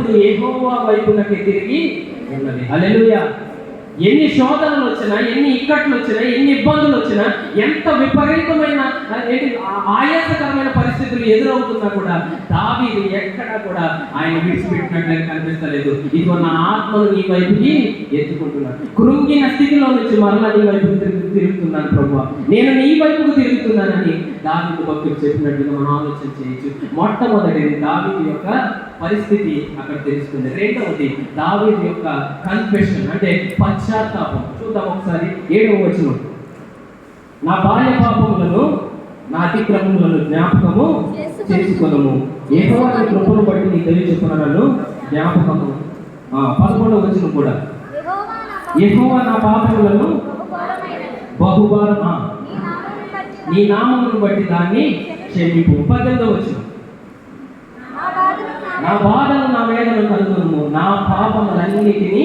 ఎల్లప్పుడూ ఏహోవా వైపునకి తిరిగి ఉన్నది. అలెలుయ ఎన్ని శోధనలు వచ్చినా ఎన్ని ఇక్కట్లు వచ్చినా ఎన్ని ఇబ్బందులు వచ్చినా ఎంత విపరీతమైన ఏంటి ఆయాసకరమైన పరిస్థితులు ఎదురవుతున్నా కూడా దావీదు ఎక్కడా కూడా ఆయన విడిచిపెట్టినట్లు కనిపిస్తలేదు. ఇదిగో నా ఆత్మను నీ వైపుకి ఎత్తుకుంటున్నాను. కృంగిన స్థితిలో నుంచి మరలా నీ వైపుకు తిరుగు తిరుగుతున్నాను ప్రభు నేను నీ వైపుకు తిరుగుతున్నానని దావీదు భక్తులు చెప్పినట్టుగా మనం ఆలోచన చేయొచ్చు. మొట్టమొదటిది దావీదు యొక్క పరిస్థితి అక్కడ తెలుస్తుంది. రెండవది దావీదు యొక్క కన్ఫెషన్ అంటే పశ్చాత్తాపం. చూద్దాం ఒకసారి ఏడవ వచనం. నా బాల్య పాపములను నా అతిక్రమములను జ్ఞాపకము చేసుకొనము. ఏదో కృపను బట్టి నీ తెలియచెప్పున నన్ను జ్ఞాపకము. పదకొండవ వచనం కూడా. ఎక్కువ నా పాపములను బహుఘోరమైనది. నీ నామమును బట్టి దాన్ని క్షమింపు. పద్దెనిమిదవ వచ్చిన నా బాధలు నా నా బాధను నా వేదన కలుగును నా పాపములన్నిటినీ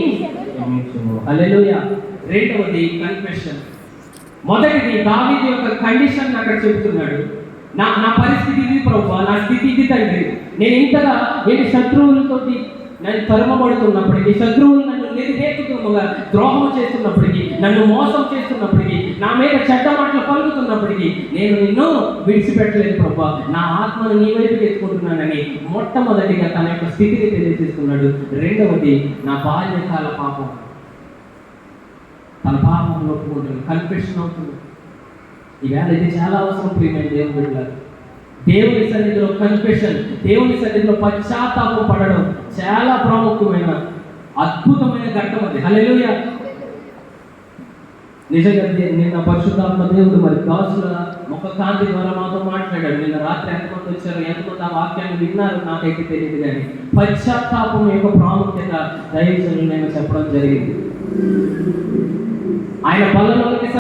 క్షమించుము. హల్లెలూయా. రెండవది కన్ఫెషన్ మొదటిది దావీదు యొక్క కండిషన్ అక్కడ చెబుతున్నాడు. నా నా పరిస్థితి ఇది ప్రభు నా స్థితి ఇది తండ్రి. నేను ఇంతగా నేను శత్రువులతోటి నన్ను తరుమబడుతున్నప్పటికీ శత్రువులు నన్ను నిర్హేతుకముగా ద్రోహం చేస్తున్నప్పటికీ నన్ను మోసం చేస్తున్నప్పటికీ నా మీద చెడ్డ మాటలు పలుకుతున్నప్పటికీ నేను నిన్ను విడిచిపెట్టలేదు ప్రభా. నా ఆత్మను నీ వైపు ఎత్తుకుంటున్నానని మొట్టమొదటిగా తన యొక్క స్థితిని తెలియజేస్తున్నాడు. రెండవది నా బాల్యకాల పాపం. తన పాపం ఒప్పుకుంటుంది కన్ఫెషన్ అవుతుంది ఈవేళ ఇది చాలా అవసరం ప్రియమైన దేవుడు దేవుని సన్నిధిలో కన్ఫెషన్ దేవుని సన్నిధిలో పశ్చాత్తాపం పడడం చాలా ప్రాముఖ్యమైన అద్భుతమైన ఘట్టం అది. హల్లెలూయా నిజంగా నిన్న పరిశుద్ధాత్మ దేవుడు మరి దాసుల ముఖ కాంతి ద్వారా మాతో మాట్లాడాడు. నిన్న రాత్రి ఎంతమంది వచ్చారు ఎంతమంది ఆ వాక్యాన్ని విన్నారు నాకైతే తెలియదు కానీ పశ్చాత్తాపం యొక్క ప్రాముఖ్యత దయచేసి నేను చెప్పడం జరిగింది. ఆయన బల్లలోకి